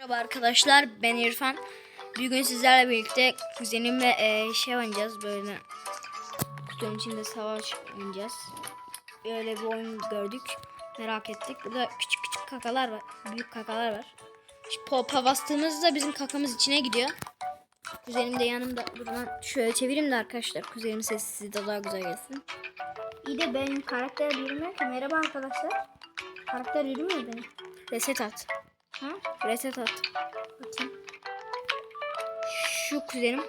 Merhaba arkadaşlar ben İrfan. Bugün sizlerle birlikte kuzenimle e, şey oynayacağız böyle kutunun içinde savaş oynayacağız. Öyle bir oyun gördük. Merak ettik. Burada küçük küçük kakalar var. Büyük kakalar var. Şu popa bastığımızda bizim kakamız içine gidiyor. Kuzenim de yanımda. Buradan şöyle çevireyim de arkadaşlar. Kuzenimin sesi size de daha güzel gelsin. İyi de benim karakter yürümüyor ki. Merhaba arkadaşlar. Karakter yürümüyor benim. Reset at. Ha? Reset at. Bakayım. Şu kuzenim.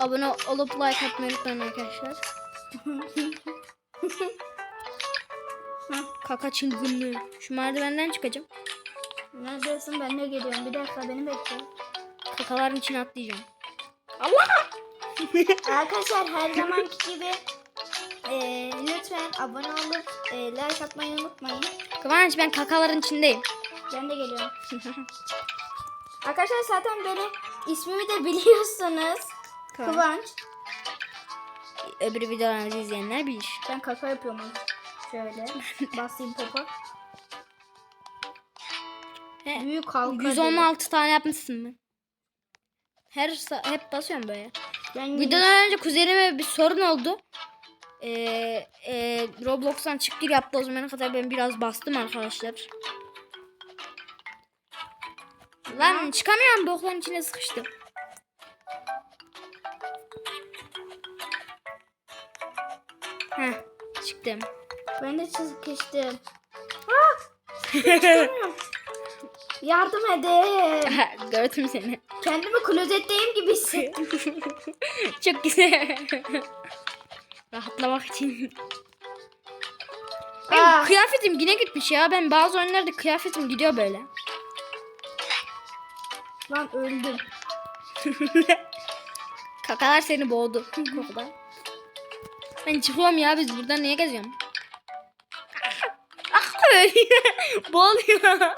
Abone olup like atmayı unutmayın arkadaşlar. Kaka çılgınlığı. Şu merdivenden çıkacağım. Neredesin? Ben de geliyorum. Bir dakika beni bekle. Kakaların içine atlayacağım. Arkadaşlar her zamanki gibi abone olup e, like atmayı unutmayın. Kıvanç ben kakaların içindeyim. Ben de geliyorum. Arkadaşlar zaten benim ismimi de biliyorsunuz. Kıvanç. Kıvanç. Öbür videolarımızı izleyenler bilir. Ben kaka yapıyorum. onu. Şöyle basayım popa. He, Büyük halka. 116 tane yapmışsın mı? Her sa- hep basıyorum böyle. Ben Videodan önce kuzenime bir sorun oldu. Ee, e, Roblox'tan çık gir yaptı o zamana kadar ben biraz bastım arkadaşlar. Lan çıkamıyorum bokların içine sıkıştım. Heh çıktım. Ben de sıkıştım. Ah! Yardım edin. Gördüm seni. Kendimi klozetteyim gibi hissettim. Çok güzel. Rahatlamak için. Benim Aa. kıyafetim yine gitmiş ya. Ben bazı oyunlarda kıyafetim gidiyor böyle. Lan öldüm. Kakalar seni boğdu kokudan. Ben çıkıyorum ya biz burada niye geziyorum? Ah ölüyor. Boğuluyor.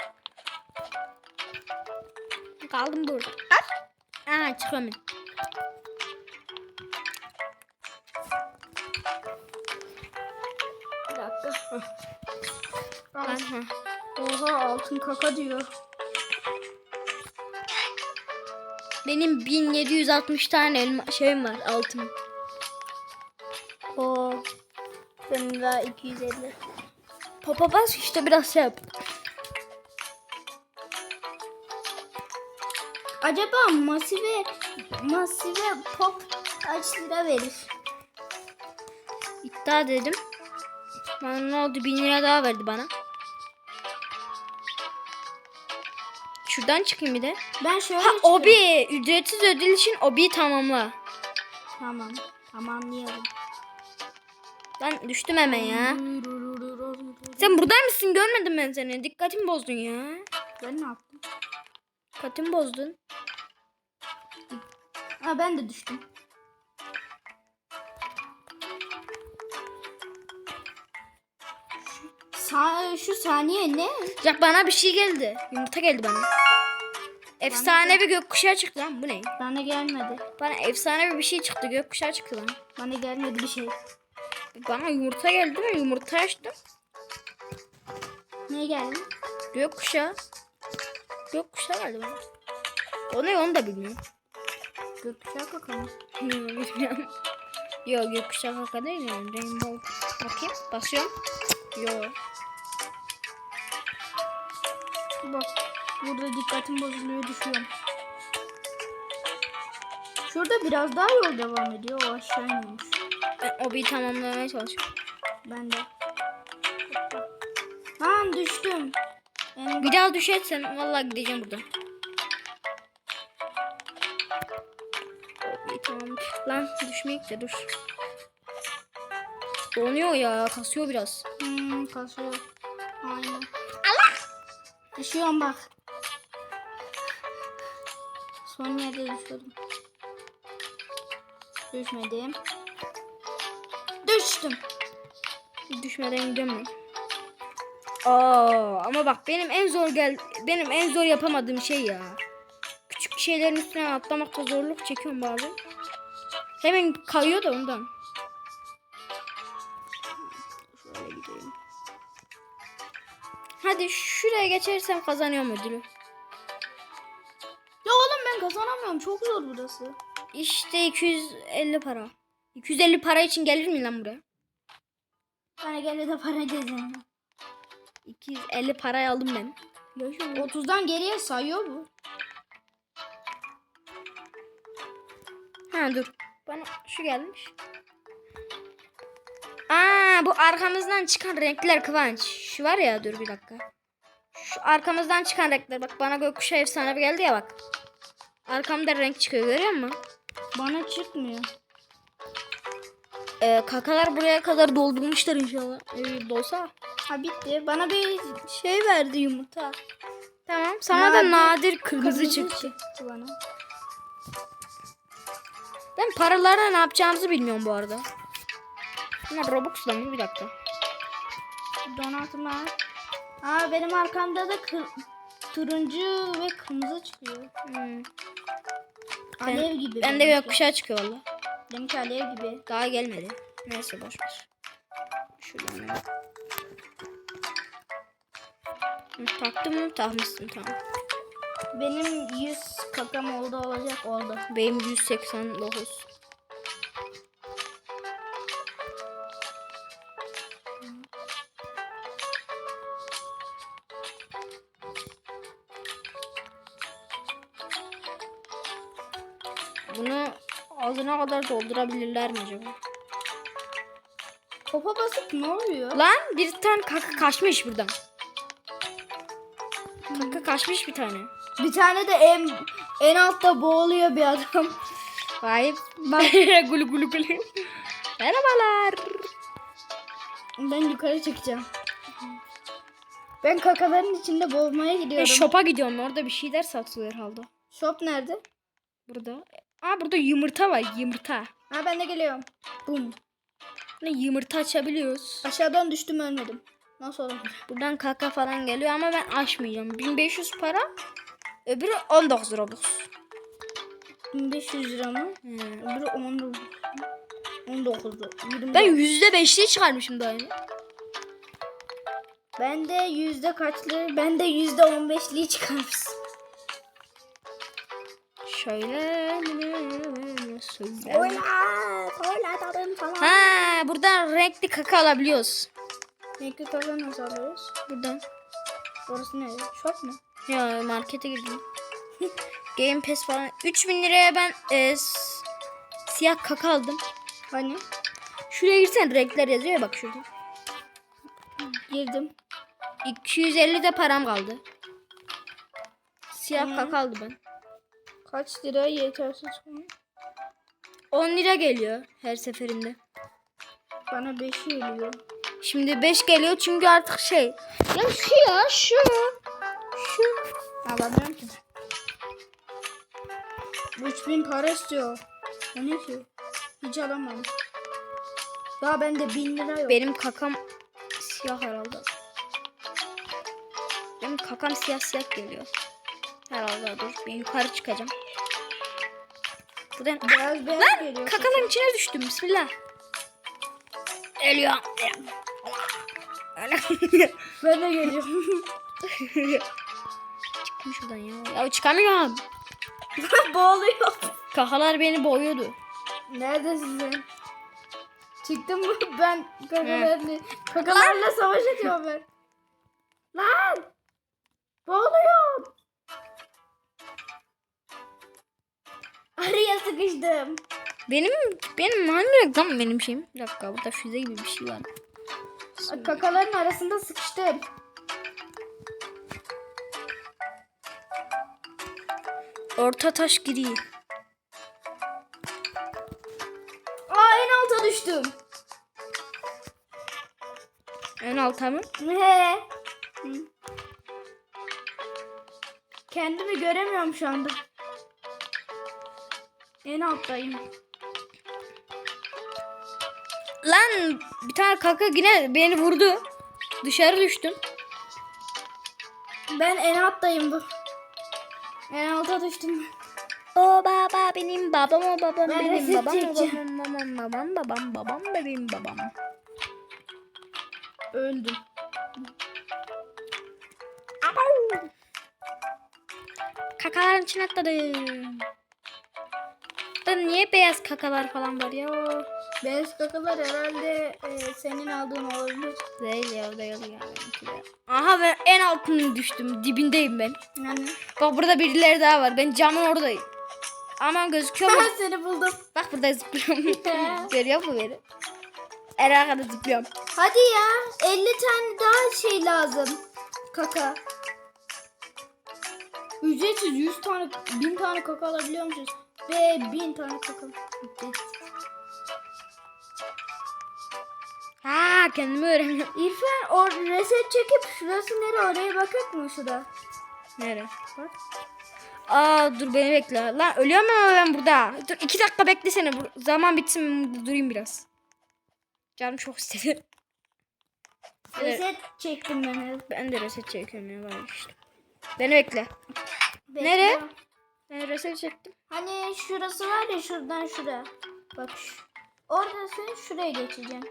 Kaldım burada. Ah. Aa çıkıyorum ben. Ben, ha. Oha altın kaka diyor. Benim 1760 tane elma şeyim var altın. O benim daha 250. Papa bas işte biraz şey yap. Acaba masive masive pop kaç lira verir? İddia dedim. Bana ne oldu? 1000 lira daha verdi bana. Şuradan çıkayım bir de. Ben şöyle Ha çıkıyorum. obi. Ücretsiz ödül için obi tamamla. Tamam. Tamamlayalım. Ben düştüm hemen ya. Sen burada mısın? Görmedim ben seni. Dikkatimi bozdun ya. Ben ne yaptım? Dikkatimi bozdun. Ha ben de düştüm. Sa şu saniye ne? Ya bana bir şey geldi. Yumurta geldi bana. Efsane bir gökkuşağı çıktı lan. Bu ne? Bana gelmedi. Bana efsane bir şey çıktı. Gökkuşağı çıktı lan. Bana gelmedi bir şey. Bana yumurta geldi mi? Yumurta açtım. Ne geldi? Gökkuşağı. Gökkuşağı geldi bana. O ne onu da bilmiyorum. Gökkuşağı kaka mı? Bilmiyorum. Yo gökkuşağı kaka değil yani. Rainbow. Bakayım. Basıyorum. Yo. Bak burada dikkatim bozuluyor düşüyorum. Şurada biraz daha yol devam ediyor. O aşağı iniyormuş. Ben o bir tamamlamaya çalışıyorum. Ben de. Lan düştüm. Yani Bir daha düşersem vallahi gideceğim buradan. İyi tamam. Lan düşmeyek de dur. Donuyor ya. Kasıyor biraz. hmm, kasıyor. Aynen. Düşüyorum bak. Son yerde düşüyordum. Düşmedim. Düştüm. Düşmeden gidiyorum ben. Aa, ama bak benim en zor gel benim en zor yapamadığım şey ya. Küçük şeylerin üstüne atlamakta zorluk çekiyorum bazen. Hemen kayıyor da ondan. Hadi şuraya geçersem kazanıyorum ödülü. Ya oğlum ben kazanamıyorum. Çok zor burası. İşte 250 para. 250 para için gelir mi lan buraya? Bana gene de para cezanı. 250 parayı aldım ben. 30'dan geriye sayıyor bu. Ha dur. Bana şu gelmiş. Aa bu arkamızdan çıkan renkler Kıvanç. Şu var ya dur bir dakika. Şu arkamızdan çıkan renkler bak bana gökkuşağı efsane bir geldi ya bak. Arkamda renk çıkıyor görüyor musun? Bana çıkmıyor. Ee, kakalar buraya kadar doldurmuşlar inşallah. Ee, dolsa. Ha bitti. Bana bir şey verdi yumurta. Tamam. Sana da Nadir- nadir kırmızı, çıktı. çıktı bana. Ben paralarla ne yapacağımızı bilmiyorum bu arada. Bunlar Robux'la mı? Bir dakika. Donatma. Aa benim arkamda da kır- turuncu ve kırmızı çıkıyor. Hmm. Alev gibi. Ben de gökkuşağı çıkıyor valla. Benimki alev gibi. Daha gelmedi. Neyse boş ver. Şuradan. Hı, Taktın mı? Takmışsın tamam. Benim 100 kakam oldu olacak oldu. Benim 189. Bunu ağzına kadar doldurabilirler mi acaba? Topa basıp ne oluyor? Lan bir tane kaka kaçmış buradan. Kaka kaçmış bir tane. Bir tane de en, en altta boğuluyor bir adam. Hayır. Bak. gulu gulu gulu. Merhabalar. Ben yukarı çıkacağım. Ben kakaların içinde boğulmaya Ben gidiyorum. shop'a gidiyorum. Orada bir şeyler satılıyor herhalde. Shop nerede? Burada. Aa burada yumurta var. Yumurta. Ha ben de geliyorum. Bum. Ne yumurta açabiliyoruz. Aşağıdan düştüm ölmedim. Nasıl olabilir? Buradan kaka falan geliyor ama ben açmayacağım. 1500 para. Öbürü 19 Robux. 1500 lira mı? Hmm. Öbürü 10 19 20 Ben %5'li çıkarmışım daha yeni. Ben de yüzde kaçlı? Ben de yüzde 15'liği çıkarmışsın. Şöyle. Söyle. Ha, buradan renkli kaka alabiliyoruz. Renkli kaka nasıl alıyoruz? Buradan. Orası ne? Shop mu? Ya markete girdim. Game Pass falan. 3000 liraya ben e, siyah kaka aldım. Hani? Şuraya girsen renkler yazıyor ya bak şurada. Girdim. 250 de param kaldı. Siyah Hı. kaka aldım ben. Kaç lira yetersiz mi? 10 lira geliyor her seferinde. Bana 5 geliyor. Şimdi 5 geliyor çünkü artık şey. Ya şu ya şu. Şu. Alamıyorum ki. Bu 3000 para istiyor. O ne ki? Hiç alamam. Ya bende 1000 lira yok. Benim kakam siyah herhalde. Benim kakam siyah siyah geliyor. Herhalde dur. Ben yukarı çıkacağım. Buradan Beyaz beyaz Lan geliyor. kakaların içine düştüm. Bismillah. Ölüyor. Ben de geliyorum. Çıktım şuradan ya. Ya çıkamıyorum. Boğuluyor. Kakalar beni boğuyordu. Neredesin sen? Çıktım mı ben kakalarla, kakalarla savaş ediyorum ben. Lan! Boğuluyorum. Araya sıkıştım. Benim benim hangi reklam benim şeyim? Bir dakika burada füze gibi bir şey var. Kakaların arasında sıkıştım. Orta taş gri. Aa en alta düştüm. En alta mı? He. Kendimi göremiyorum şu anda. En alttayım. Lan bir tane kaka yine beni vurdu. Dışarı düştüm. Ben en alttayım bu. En alta düştüm. O baba benim babam o babam Ben benim babam çekeceğim. babam babam babam babam benim babam. Öldüm. Kakaların içine atladım. Da niye beyaz kakalar falan var ya? Beyaz kakalar herhalde e, senin aldığın olabilir. Değil ya değil ya. benimki de. Aha ben en altına düştüm. Dibindeyim ben. Yani. Bak burada birileri daha var. Ben camın oradayım. Aman gözüküyor mu? Ben seni buldum. Bak burada zıplıyorum. Görüyor mu beni? En arkada zıplıyorum. Hadi ya 50 tane daha şey lazım. Kaka. Ücretsiz 100 tane 1000 tane kaka alabiliyor musunuz? Ve 1000 tane. Ücretsiz. Ha kendimi öğreniyorum. İrfan o reset çekip şurası nere oraya bakak mı şurada? Nere? Bak. Aa dur beni bekle. Lan ölüyorum ama ben burada. Dur iki dakika beklesene. Zaman bitsin durayım biraz. Canım çok istedi. Evet. Reset çektim ben. Ben de reset çekiyorum ya var işte. Beni bekle. Bekle. Nere? Ben reset çektim. Hani şurası var ya şuradan şuraya. Bak şu. Oradasın şuraya geçeceğim.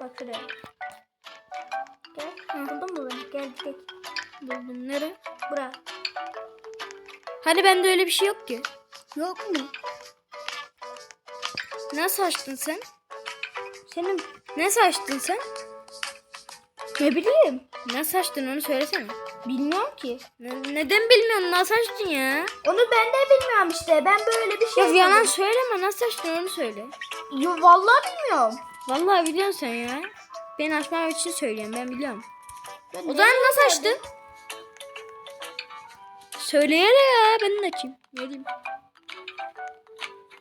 Bak şuraya. Gel. Buldun mu beni? Gel gel. Buldum. Nere? Bura. Hani bende öyle bir şey yok ki. Yok mu? Nasıl açtın sen? Senin Nasıl açtın sen? ne bileyim. Nasıl açtın onu söylesene. Bilmiyorum ki. Ne- neden bilmiyorsun? Nasıl açtın ya? Onu ben de bilmiyorum işte. Ben böyle bir şey Ya yalan söyleme. Nasıl açtın onu söyle. Yo, vallahi bilmiyorum. Vallahi biliyorsun sen ya. Ben açmam için söylüyorum. Ben biliyorum. Ben O zaman nasıl açtın? Söyleyene ya. Ben de açayım. Ne diyeyim?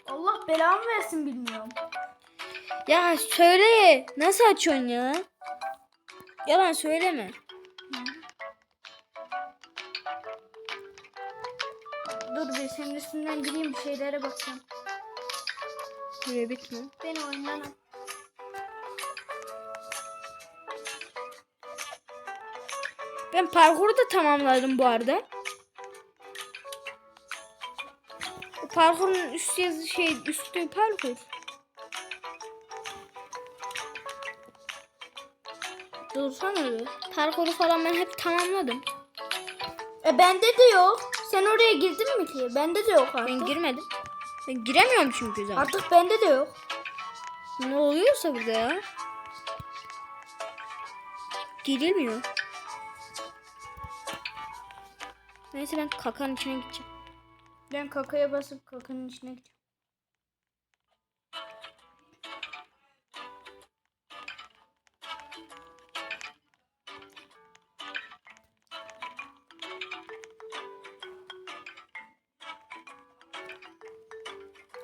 Allah belamı versin bilmiyorum. Ya söyle. Nasıl açıyorsun ya? Yalan söyleme. Senin üstünden gireyim bir şeylere bakacağım. Süre bitme. Beni oyundan al. Ben parkuru da tamamladım bu arada. O parkurun üst yazı şey üstü parkur. Dursana öyle. Parkuru falan ben hep tamamladım. E bende de yok. Sen oraya girdin mi ki? Bende de yok artık. Ben girmedim. Ben giremiyorum çünkü zaten. Artık bende de yok. Ne oluyorsa burada ya? Girilmiyor. Neyse ben kakanın içine gideceğim. Ben kakaya basıp kakanın içine gideceğim.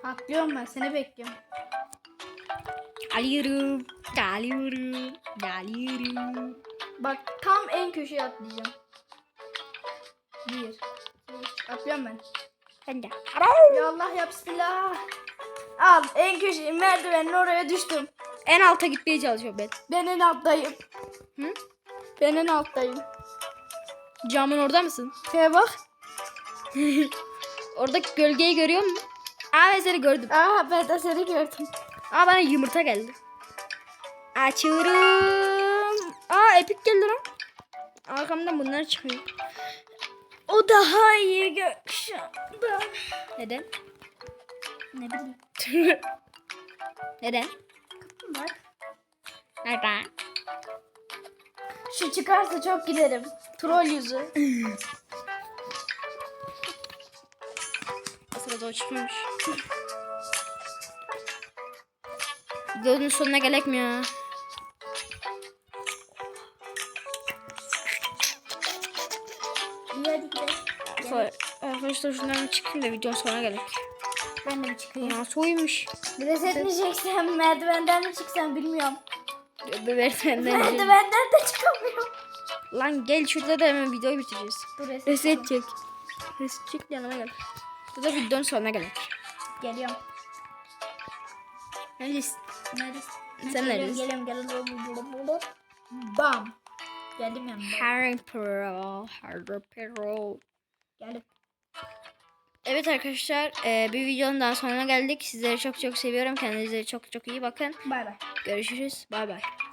Atlıyorum ben seni bekliyorum. Geliyorum. Geliyorum. Geliyorum. Bak tam en köşeye atlayacağım. Bir. Atlıyorum ben. Ben de. Ya Allah ya bismillah. Al en köşeye merdivenin oraya düştüm. En alta gitmeye çalışıyorum ben. Ben en alttayım. Hı? Ben en alttayım. Camın orada mısın? Şeye bak. Oradaki gölgeyi görüyor musun? Aa ben seni gördüm. Aa ben de seni gördüm. Aa bana yumurta geldi. Açıyorum. Aa epik geldi lan. Arkamdan bunlar çıkıyor. O daha iyi gökkuşağında. Neden? Ne bileyim. Neden? Bak. Neden? Şu çıkarsa çok giderim. Troll yüzü. O sırada o çıkmamış. Videonun sonuna gerek mi ya? Arkadaşlar şundan çıkayım da videonun sonuna gerek. Ben de bir çıkayım. Uyumuş? Reset mi çeksem merdivenden mi çıksam bilmiyorum. Bebeğinden Merdivenden de çıkamıyorum. Lan gel şurada da hemen videoyu bitireceğiz. Dur reset. Reset çek. Reset çek yanıma gel. Bu da videonun sonuna gerek. Geliyorum. Neredesin? Neredesin? Sen Geliyorum, neredesin? Geliyorum geliyorum. Bam. Geldim yanına. Harry Pro. Harry Pro. Geldim. Evet arkadaşlar e, bir videonun daha sonuna geldik. Sizleri çok çok seviyorum. Kendinize çok çok iyi bakın. Bay bay. Görüşürüz. Bay bay.